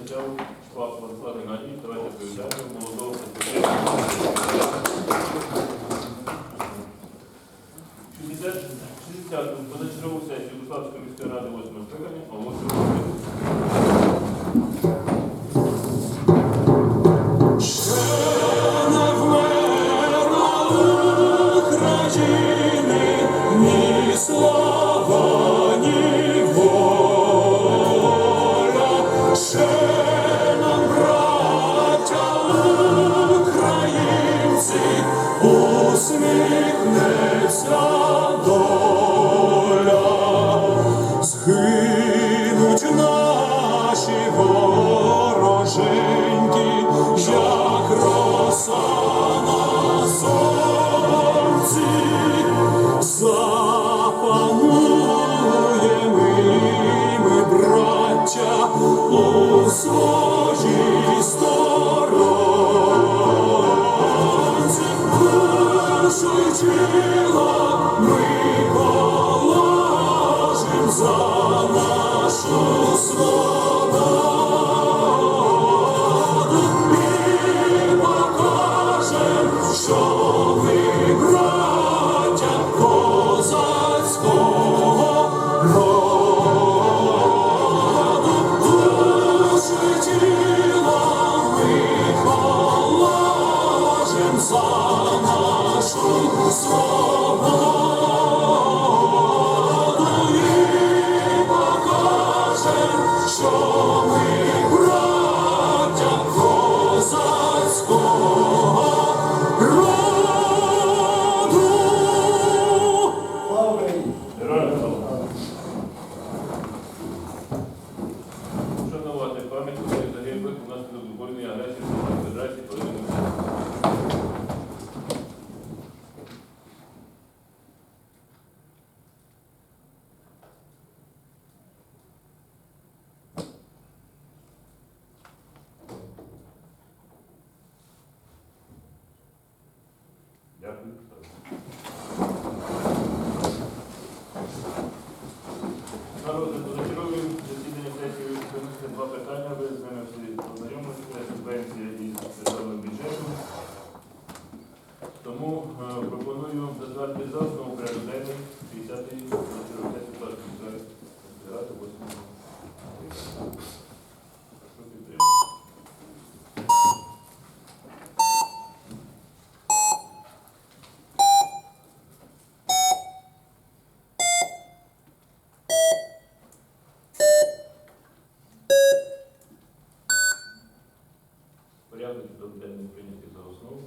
відзначав Шваб Владислав Геннадійович, давайте привітаємо молодого. 60-ту позачергову сесію Буславської міської ради 8 скликання оголошую. Не вмерла України sou. 8 Прошу підтримати. Порядок денний прийнятий за основу.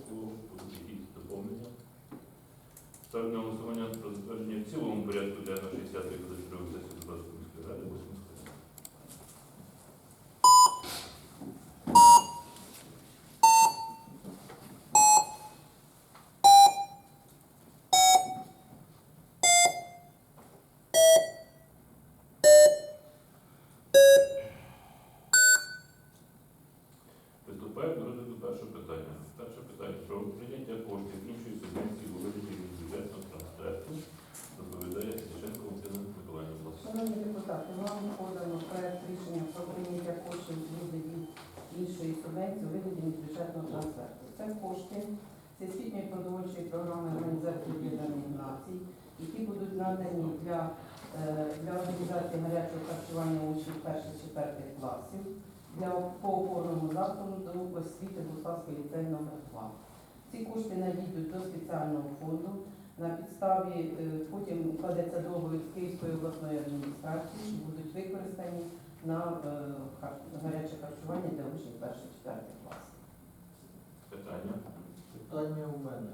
Ставлю на голосування про затвердження в цілому порядку денного 60-ї позачергової сесії Дубровської міської ради 8 скликання. Приступаємо до розгляду першого питання. Перше питання про прийняття коштів трансферту. Це кошти Всесвітньої продовольчої програми Організації Об'єднаних Націй, які будуть надані для, е, для організації гарячого харчування учнів перших-четвертих класів для по опорному закладу освіти Буславської ліцей номер 2 Ці кошти надійдуть до спеціального фонду. На підставі е, потім укладеться договір з Київською обласною адміністрацією, що будуть використані на е, гаряче харчування для учнів перших четвертих класів. Питання. Питання у мене.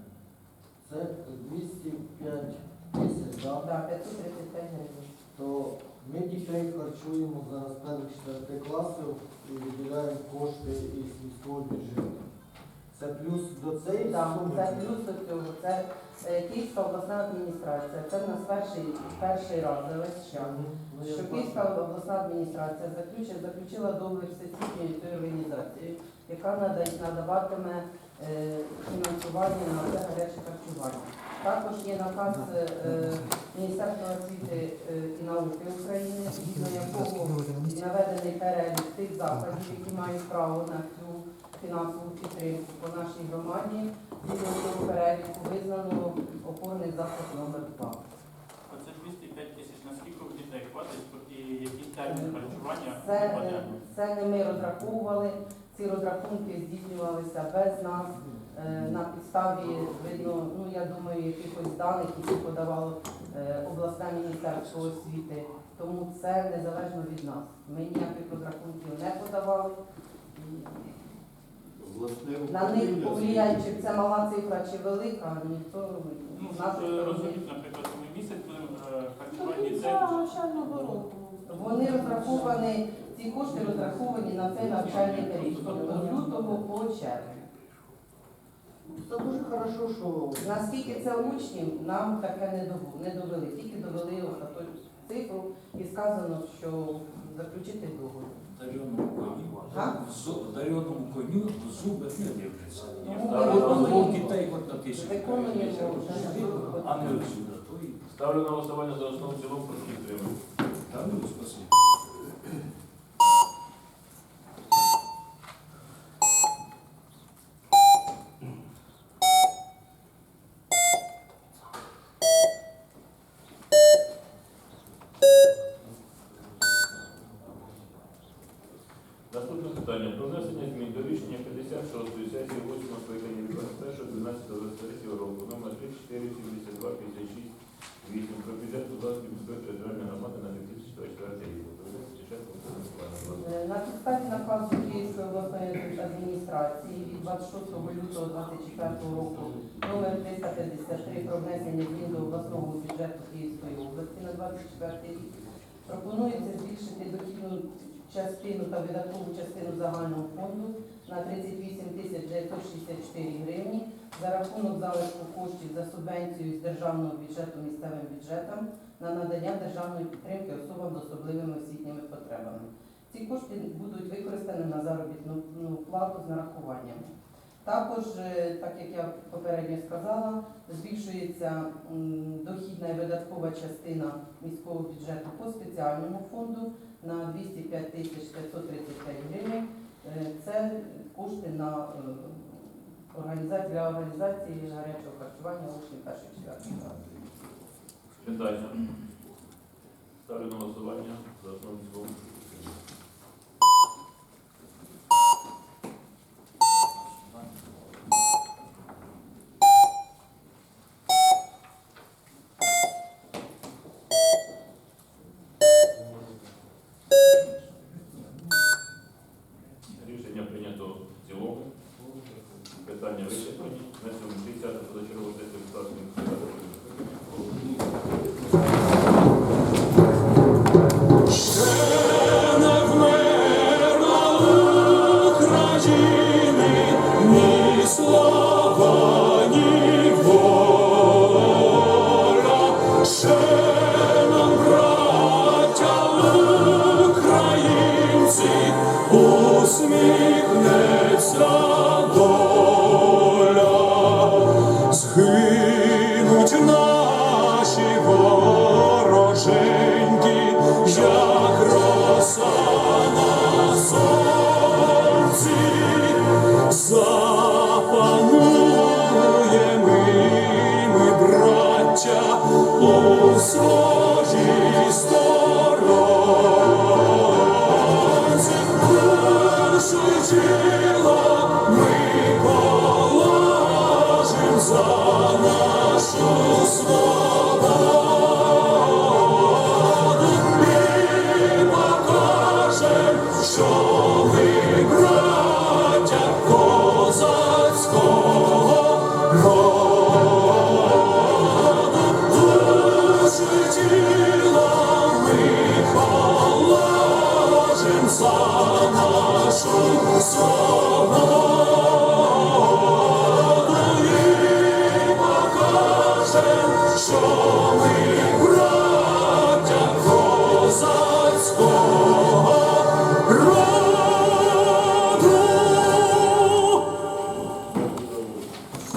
Це 205 тисяч, да? Так, 535 гривень. то ми дітей харчуємо зараз перших четвертих класів і виділяємо кошти із міського бюджету. Це плюс до цієї Так, суми? це плюс до цього. Це е, Київська обласна адміністрація. Це в нас перший, перший раз за весь час. Ну, я що бачу. Київська обласна адміністрація заключила, заключила договір з всесвітньою цією організацією, яка надаватиме е, фінансування на це гаряче харчування. Також є наказ е, Міністерства освіти е, і науки України, згідно якого наведений перелік тих закладів, які мають право на цю фінансову підтримку по нашій громаді. Згідно цього переліку визнано опорний заклад номер 2. Оце 205 тисяч, наскільки дітей хватить і який термін харчування Це, е, це не ми розраховували. Ці розрахунки здійснювалися без нас е, на підставі, видно, ну я думаю, якихось даних, які подавало е, обласне міністерство освіти. Тому це незалежно від нас. Ми ніяких розрахунків не подавали. І На них повлияє, чи це мала цифра, чи велика, ніхто Ну, щоб сторони. розуміти, наприклад, ми місяць будемо е, харчувати дітей. кінця навчального року. Вони розраховані, ці кошти розраховані на цей навчальний період, тобто з лютого по червень. Це дуже хорошо, що Наскільки це учнів, нам таке не дов- не довели, тільки довели остаточну цифру і сказано, що заключити договір. Дареному коню, дареному коню зуби не дивляться. Ну, от виконуємо. двох дітей от на тисячу. А не Ставлю на голосування за основу цілому прошу підтримати. Та ну спасибо. Наступне питання про внесення змін до рішення 56-ї сесії 8 скликання від 21.12.23 року номер 3472 56 8 про бюджет Будь міської територіальної громади на 2024 рік. Доповідається Чеченко Микола Миколаївна. Е, На підставі наказу Київської обласної адміністрації від 26 лютого 2024 року номер 353 про внесення змін до обласного бюджету Київської області на 2024 рік пропонується збільшити дохідну частину та видаткову частину загального фонду на 38 тисяч 964 гривні за рахунок залишку коштів за субвенцію з державного бюджету місцевим бюджетам на надання державної підтримки особам з особливими освітніми потребами. Ці кошти будуть використані на заробітну ну, плату з нарахуваннями. Також, е, так як я попередньо сказала, збільшується дохідна і видаткова частина міського бюджету по спеціальному фонду на 205 тисяч 535 гривень. Е, Це кошти на е, організацію для організації гарячого харчування учнів перших четвертих класів. Ставлю на голосування за основу в цілому. прошу підтримати. Рішення прийнято в цілому. Питання вичерпані. На цьому 30 позачергову сесію Славської міської ради Ісуса.